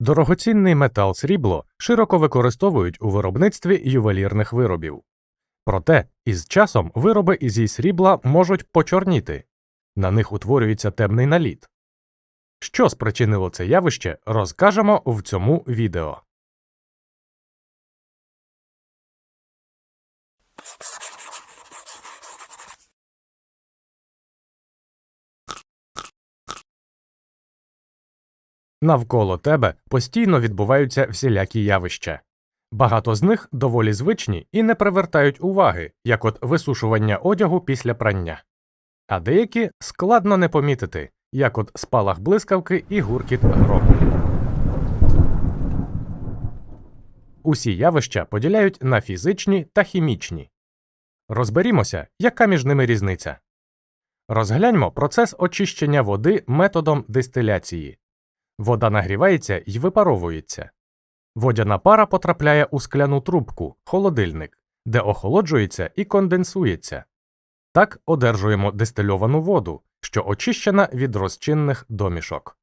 Дорогоцінний метал срібло широко використовують у виробництві ювелірних виробів. Проте із часом вироби зі срібла можуть почорніти, на них утворюється темний наліт. Що спричинило це явище, розкажемо в цьому відео. Навколо тебе постійно відбуваються всілякі явища. Багато з них доволі звичні і не привертають уваги, як от висушування одягу після прання. А деякі складно не помітити, як от спалах блискавки і гуркіт грому. Усі явища поділяють на фізичні та хімічні. Розберімося, яка між ними різниця. Розгляньмо процес очищення води методом дистиляції. Вода нагрівається і випаровується. Водяна пара потрапляє у скляну трубку, холодильник, де охолоджується і конденсується. Так одержуємо дистильовану воду, що очищена від розчинних домішок.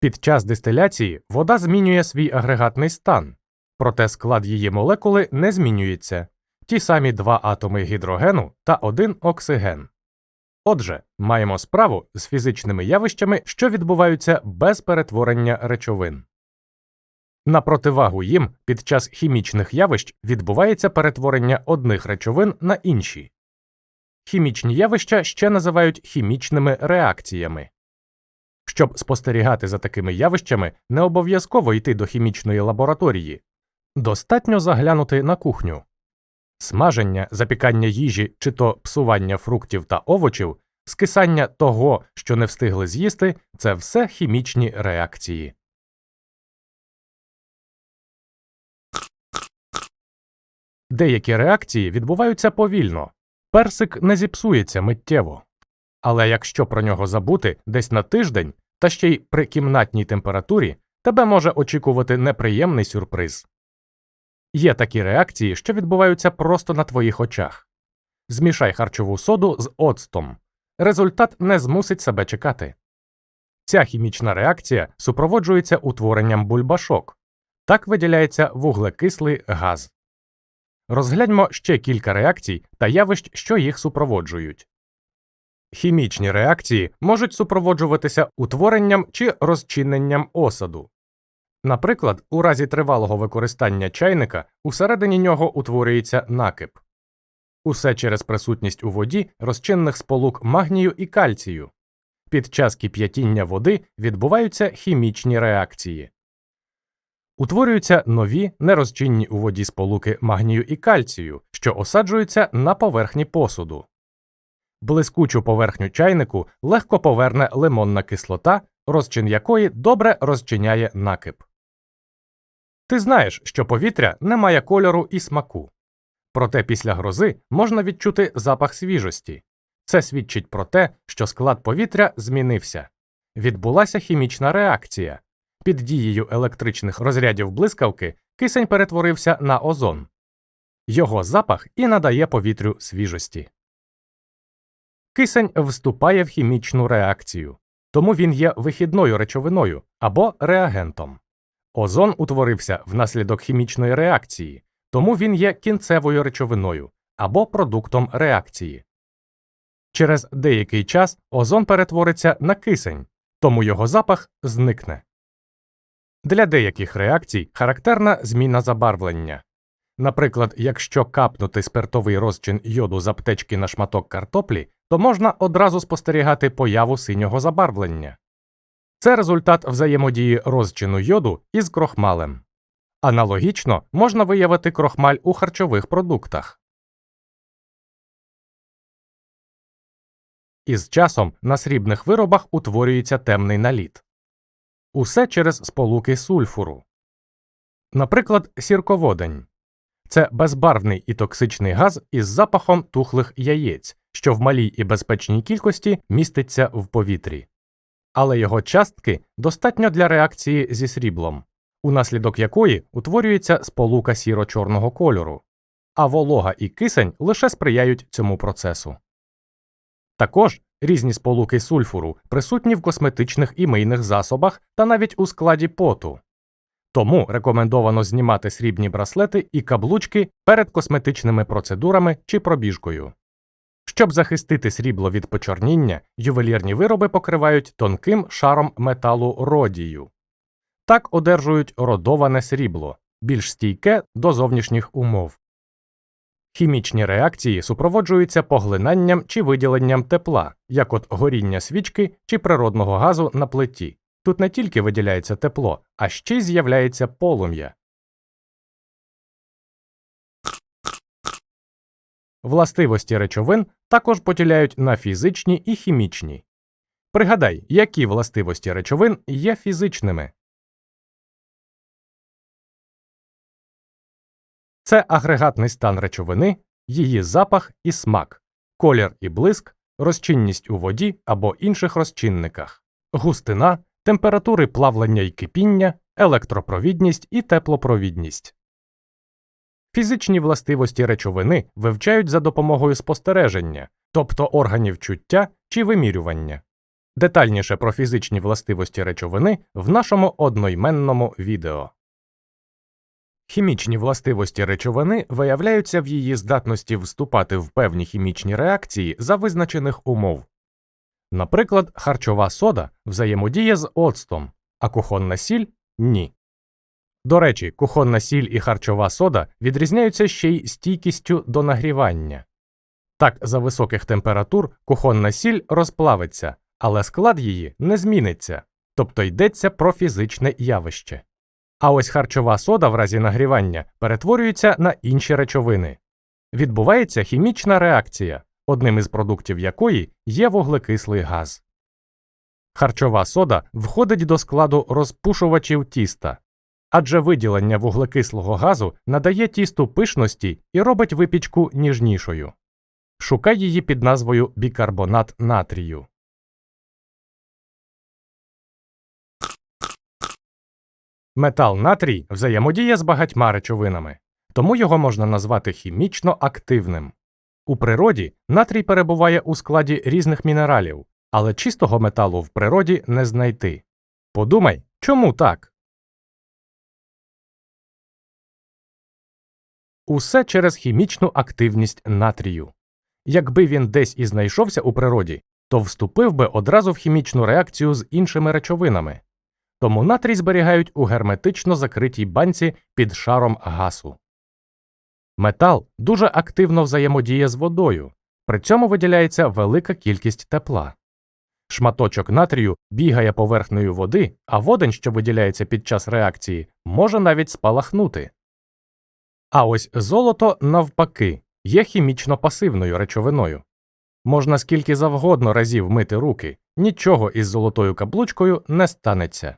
Під час дистиляції вода змінює свій агрегатний стан, проте склад її молекули не змінюється ті самі два атоми гідрогену та один оксиген. Отже, маємо справу з фізичними явищами, що відбуваються без перетворення речовин. На противагу їм під час хімічних явищ відбувається перетворення одних речовин на інші. Хімічні явища ще називають хімічними реакціями. Щоб спостерігати за такими явищами, не обов'язково йти до хімічної лабораторії. Достатньо заглянути на кухню. Смаження, запікання їжі чи то псування фруктів та овочів, скисання того, що не встигли з'їсти це все хімічні реакції. Деякі реакції відбуваються повільно. Персик не зіпсується миттєво. Але якщо про нього забути десь на тиждень, та ще й при кімнатній температурі, тебе може очікувати неприємний сюрприз. Є такі реакції, що відбуваються просто на твоїх очах. Змішай харчову соду з оцтом. Результат не змусить себе чекати. Ця хімічна реакція супроводжується утворенням бульбашок. Так виділяється вуглекислий газ. Розгляньмо ще кілька реакцій та явищ, що їх супроводжують. Хімічні реакції можуть супроводжуватися утворенням чи розчиненням осаду. Наприклад, у разі тривалого використання чайника усередині нього утворюється накип. Усе через присутність у воді розчинних сполук магнію і кальцію. Під час кип'ятіння води відбуваються хімічні реакції. Утворюються нові нерозчинні у воді сполуки магнію і кальцію, що осаджуються на поверхні посуду. Блискучу поверхню чайнику легко поверне лимонна кислота, розчин якої добре розчиняє накип. Ти знаєш, що повітря не має кольору і смаку. Проте після грози можна відчути запах свіжості. Це свідчить про те, що склад повітря змінився. Відбулася хімічна реакція. Під дією електричних розрядів блискавки кисень перетворився на озон. Його запах і надає повітрю свіжості. Кисень вступає в хімічну реакцію, тому він є вихідною речовиною або реагентом. Озон утворився внаслідок хімічної реакції, тому він є кінцевою речовиною або продуктом реакції. Через деякий час озон перетвориться на кисень, тому його запах зникне. Для деяких реакцій характерна зміна забарвлення. Наприклад, якщо капнути спиртовий розчин йоду з аптечки на шматок картоплі, то можна одразу спостерігати появу синього забарвлення. Це результат взаємодії розчину йоду із крохмалем. Аналогічно можна виявити крохмаль у харчових продуктах. Із часом на срібних виробах утворюється темний наліт. Усе через сполуки сульфуру. Наприклад, сірководень це безбарвний і токсичний газ із запахом тухлих яєць, що в малій і безпечній кількості міститься в повітрі. Але його частки достатньо для реакції зі сріблом, унаслідок якої утворюється сполука сіро-чорного кольору, а волога і кисень лише сприяють цьому процесу. Також Різні сполуки сульфуру присутні в косметичних і мийних засобах та навіть у складі поту. Тому рекомендовано знімати срібні браслети і каблучки перед косметичними процедурами чи пробіжкою. Щоб захистити срібло від почорніння, ювелірні вироби покривають тонким шаром металу родію. Так одержують родоване срібло, більш стійке до зовнішніх умов. Хімічні реакції супроводжуються поглинанням чи виділенням тепла, як от горіння свічки чи природного газу на плиті. Тут не тільки виділяється тепло, а ще й з'являється полум'я. Властивості речовин також поділяють на фізичні і хімічні. Пригадай, які властивості речовин є фізичними. Це агрегатний стан речовини, її запах і смак, колір і блиск, розчинність у воді або інших розчинниках, густина, температури плавлення і кипіння, електропровідність і теплопровідність. Фізичні властивості речовини вивчають за допомогою спостереження, тобто органів чуття чи вимірювання. Детальніше про фізичні властивості речовини в нашому одноіменному відео. Хімічні властивості речовини виявляються в її здатності вступати в певні хімічні реакції за визначених умов. Наприклад, харчова сода взаємодіє з оцтом, а кухонна сіль ні. До речі, кухонна сіль і харчова сода відрізняються ще й стійкістю до нагрівання. Так, за високих температур кухонна сіль розплавиться, але склад її не зміниться, тобто йдеться про фізичне явище. А ось харчова сода в разі нагрівання перетворюється на інші речовини. Відбувається хімічна реакція, одним із продуктів якої є вуглекислий газ. Харчова сода входить до складу розпушувачів тіста, адже виділення вуглекислого газу надає тісту пишності і робить випічку ніжнішою. Шукай її під назвою бікарбонат натрію. Метал натрій взаємодіє з багатьма речовинами, тому його можна назвати хімічно активним. У природі натрій перебуває у складі різних мінералів, але чистого металу в природі не знайти. Подумай, чому так? Усе через хімічну активність натрію. Якби він десь і знайшовся у природі, то вступив би одразу в хімічну реакцію з іншими речовинами. Тому натрій зберігають у герметично закритій банці під шаром гасу. Метал дуже активно взаємодіє з водою, при цьому виділяється велика кількість тепла. Шматочок натрію бігає поверхнею води, а водень, що виділяється під час реакції, може навіть спалахнути. А ось золото, навпаки, є хімічно пасивною речовиною. Можна скільки завгодно разів мити руки, нічого із золотою каблучкою не станеться.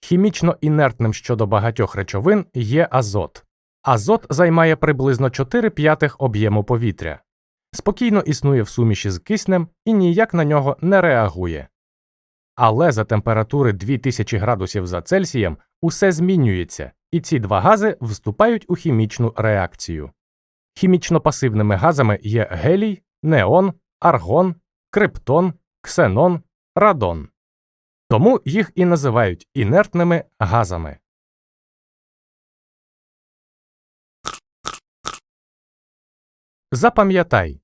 Хімічно інертним щодо багатьох речовин є азот. Азот займає приблизно 4 п'ятих об'єму повітря, спокійно існує в суміші з киснем і ніяк на нього не реагує. Але за температури 2000 градусів за Цельсієм усе змінюється, і ці два гази вступають у хімічну реакцію. Хімічно пасивними газами є гелій, неон, аргон, криптон, ксенон, радон. Тому їх і називають інертними газами. Запам'ятай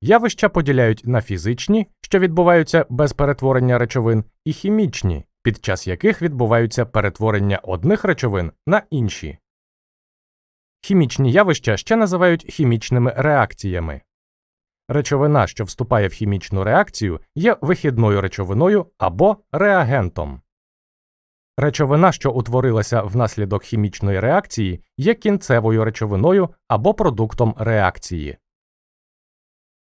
явища поділяють на фізичні, що відбуваються без перетворення речовин, і хімічні, під час яких відбуваються перетворення одних речовин на інші. Хімічні явища ще називають хімічними реакціями. Речовина, що вступає в хімічну реакцію, є вихідною речовиною або реагентом. Речовина, що утворилася внаслідок хімічної реакції, є кінцевою речовиною або продуктом реакції.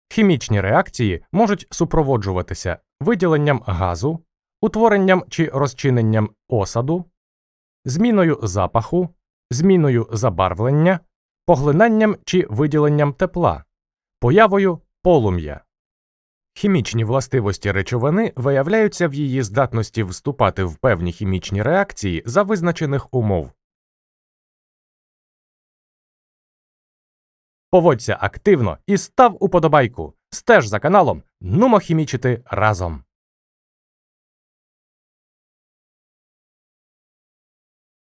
Хімічні реакції можуть супроводжуватися виділенням газу, утворенням чи розчиненням осаду, зміною запаху, зміною забарвлення, поглинанням чи виділенням тепла, появою полум'я. Хімічні властивості речовини виявляються в її здатності вступати в певні хімічні реакції за визначених умов. Поводься активно і став уподобайку. Стеж за каналом Нумо хімічити разом.